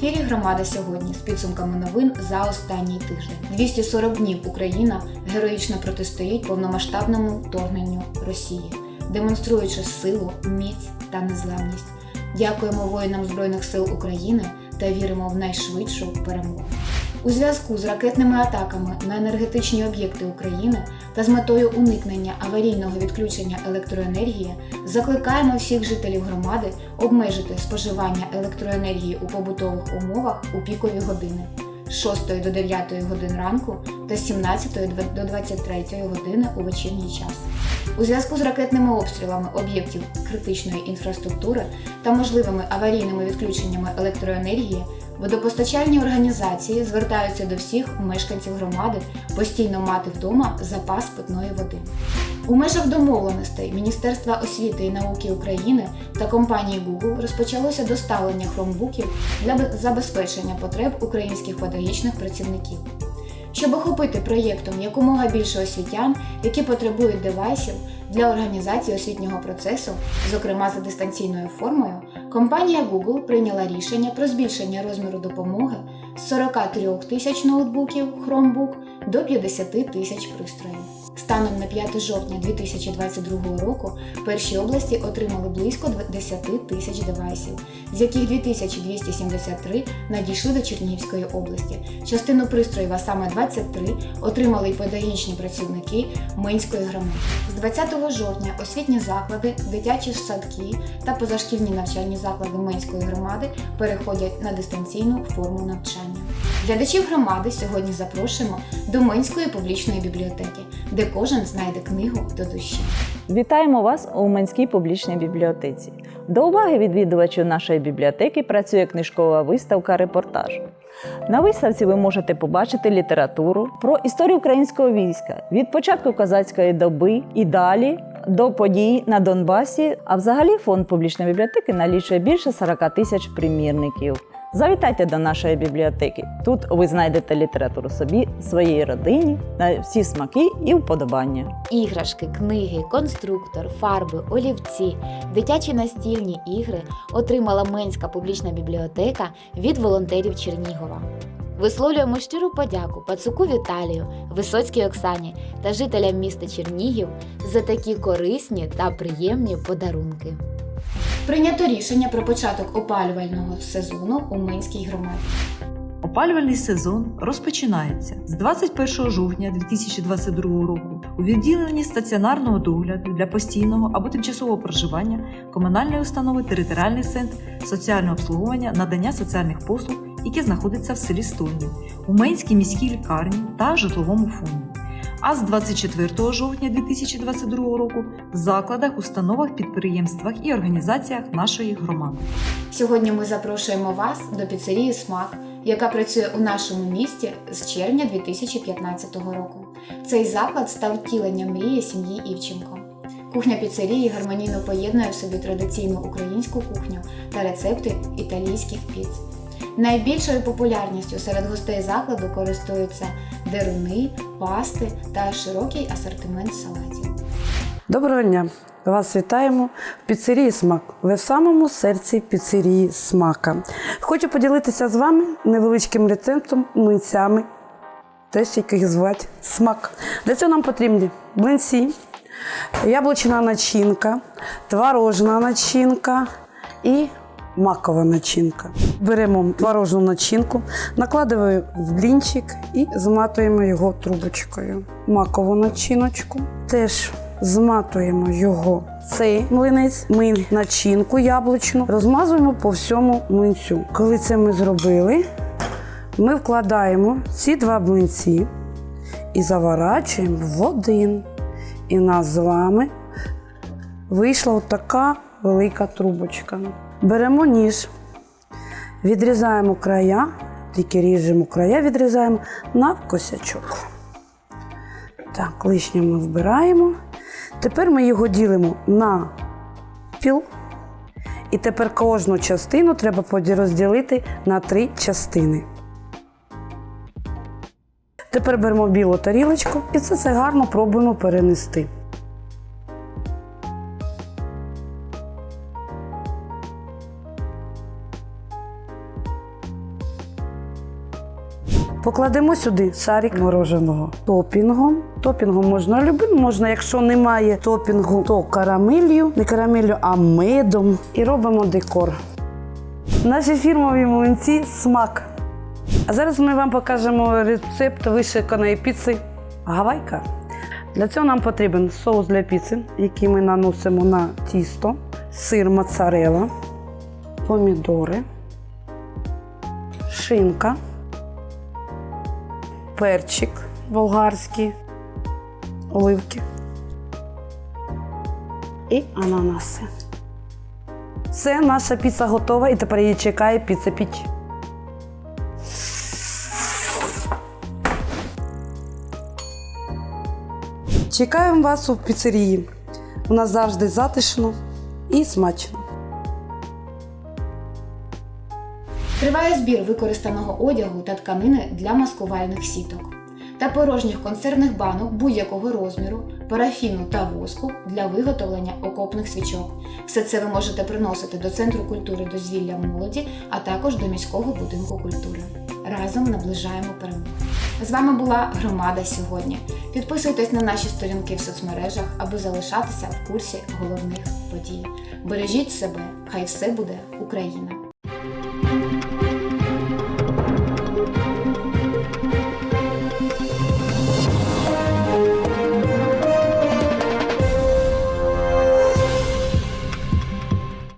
громада сьогодні з підсумками новин за останній тиждень. 240 днів Україна героїчно протистоїть повномасштабному вторгненню Росії, демонструючи силу, міць та незламність. Дякуємо воїнам Збройних сил України та віримо в найшвидшу перемогу. У зв'язку з ракетними атаками на енергетичні об'єкти України та з метою уникнення аварійного відключення електроенергії закликаємо всіх жителів громади обмежити споживання електроенергії у побутових умовах у пікові години з 6 до 9 годин ранку та з 17 до 23 години у вечірній час. У зв'язку з ракетними обстрілами об'єктів критичної інфраструктури та можливими аварійними відключеннями електроенергії водопостачальні організації звертаються до всіх мешканців громади постійно мати вдома запас питної води. У межах домовленостей Міністерства освіти і науки України та компанії Google розпочалося доставлення хромбуків для забезпечення потреб українських педагогічних працівників. Щоб охопити проєктом якомога більше освітян, які потребують девайсів для організації освітнього процесу, зокрема за дистанційною формою, компанія Google прийняла рішення про збільшення розміру допомоги з 43 тисяч ноутбуків Chromebook до 50 тисяч пристроїв. Станом на 5 жовтня 2022 року перші області отримали близько 10 тисяч девайсів, з яких 2273 надійшли до Чернігівської області. Частину пристроїв, а саме 23, отримали й педагогічні працівники Минської громади. З 20 жовтня освітні заклади, дитячі садки та позашкільні навчальні заклади Минської громади переходять на дистанційну форму навчання. Глядачів громади сьогодні запрошуємо до Минської публічної бібліотеки, де кожен знайде книгу до душі. Вітаємо вас у Уманській публічній бібліотеці. До уваги відвідувачів нашої бібліотеки працює книжкова виставка репортаж. На виставці ви можете побачити літературу про історію українського війська від початку козацької доби і далі до подій на Донбасі. А взагалі фонд публічної бібліотеки налічує більше 40 тисяч примірників. Завітайте до нашої бібліотеки. Тут ви знайдете літературу собі, своїй родині, на всі смаки і вподобання. Іграшки, книги, конструктор, фарби, олівці, дитячі настільні ігри отримала Менська публічна бібліотека від волонтерів Чернігова. Висловлюємо щиру подяку Пацуку Віталію, Висоцькій Оксані та жителям міста Чернігів за такі корисні та приємні подарунки. Прийнято рішення про початок опалювального сезону у Минській громаді. Опалювальний сезон розпочинається з 21 жовтня 2022 року у відділенні стаціонарного догляду для постійного або тимчасового проживання комунальної установи Територіальний центр соціального обслуговування надання соціальних послуг, яке знаходиться в селі Стольні, у Менській міській лікарні та житловому фонді. А з 24 жовтня 2022 року в закладах, установах, підприємствах і організаціях нашої громади. Сьогодні ми запрошуємо вас до піцерії Смак, яка працює у нашому місті з червня 2015 року. Цей заклад став втіленням мрії сім'ї Івченко. Кухня піцерії гармонійно поєднує в собі традиційну українську кухню та рецепти італійських піц. Найбільшою популярністю серед гостей закладу користуються деруни, пасти та широкий асортимент салатів. Доброго дня! Вас вітаємо в піцерії Смак. Ви в самому серці піцерії Смака. Хочу поділитися з вами невеличким рецептом млинцями, теж яких звати смак. Для цього нам потрібні млинці, яблучна начинка, творожна начинка і макова начинка. Беремо творожну начинку, накладаємо в блінчик і зматуємо його трубочкою. Макову начиночку теж зматуємо його. Цей млинець, ми начинку яблучну розмазуємо по всьому млинцю. Коли це ми зробили, ми вкладаємо ці два млинці і заворачуємо в один. І нас з вами вийшла така велика трубочка. Беремо ніж, відрізаємо края, тільки ріжемо края, відрізаємо на косячок. Так, лишнє ми вбираємо. Тепер ми його ділимо на піл. І тепер кожну частину треба розділити на три частини. Тепер беремо білу тарілочку і це все гарно пробуємо перенести. Покладемо сюди шарик мороженого топінгом. Топінгом можна любим, можна, якщо немає топінгу, то карамелью, не карамелью, а медом. І робимо декор. Наші фірмові млинці смак. А зараз ми вам покажемо рецепт вишиканої піци гавайка. Для цього нам потрібен соус для піци, який ми наносимо на тісто, сир моцарелла, помідори, шинка, перчик болгарський, оливки і ананаси. Все, наша піца готова і тепер її чекає піца піч. Чекаємо вас у піцерії. У нас завжди затишно і смачно. Триває збір використаного одягу та тканини для маскувальних сіток та порожніх консервних банок будь-якого розміру, парафіну та воску для виготовлення окопних свічок. Все це ви можете приносити до Центру культури дозвілля молоді, а також до міського будинку культури. Разом наближаємо перемогу. З вами була громада сьогодні. Підписуйтесь на наші сторінки в соцмережах, аби залишатися в курсі головних подій. Бережіть себе, хай все буде Україна!